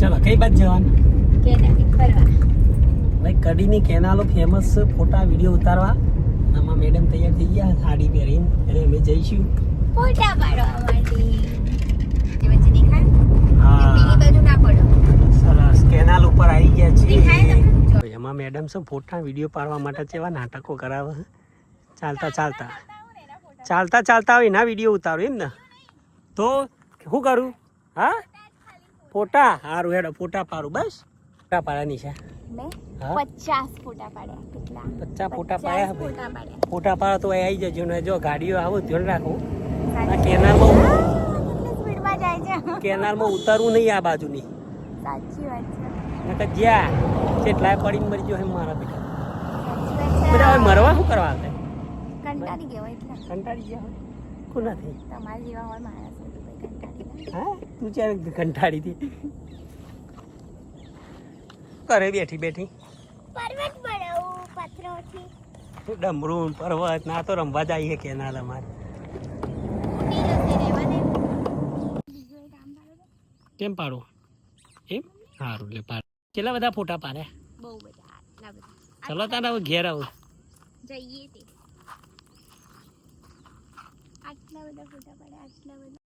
ચલો કઈ બાજુ જવાનું? ભાઈ કડીની કેનાલો ફેમસ ફોટા વીડિયો ઉતારવા. આમાં મેડમ તૈયાર થઈ ગયા સાડી પહેરીને. એટલે અમે જઈશું. ફોટા પાડવા માટે. સરસ કેનાલ ઉપર આવી ગયા છે એમાં મેડમ છે ફોટા વીડિયો પાડવા માટે કેવા નાટકો કરાવે ચાલતા ચાલતા. ચાલતા ચાલતા હોય ના વીડિયો ઉતારો એમ ને? તો શું કરું? હા? ફોટા? સારું હેડો ફોટા પાડું બસ. ફોટા પાડવાની છે. પચાસ ફોટા પાડ્યા કેટલા? પચાસ ફોટા પાડ્યા ભાઈ. ફોટા પાડો તો આવી જજો ને જો ગાડીઓ આવો ધ્યાન રાખો. આ. કેનાલમાં જાય છે. કેનાલમાં ઉતરવું નહીં આ બાજુની. સાચી વાત છે. નકર જ્યાં કેટલાય પડીને મરી ગયો એમ મારા બેટા. બધા હવે મરવા શું કરવા હતા કંટાળી ગયો એટલે. કંટાળી ગયા કોના થઈ તમારા જેવા હોય માણસ હા? તું ચાલ કંટાળી હતી. કરે બેઠી બેઠી. પર્વત બનાવું પથ્થરોથી. ડમરું પર્વત ના તો રમવા જઈએ કે ના તમારે. કેમ પાડો? એમ? સારું એટલે પાડ. કેટલા બધા ફોટા પાડે બહુ બધા ચલો તારે હવે ઘેર આવું. જઈએ તે. આટલા બધા ફોટા પાડે આટલા બધા.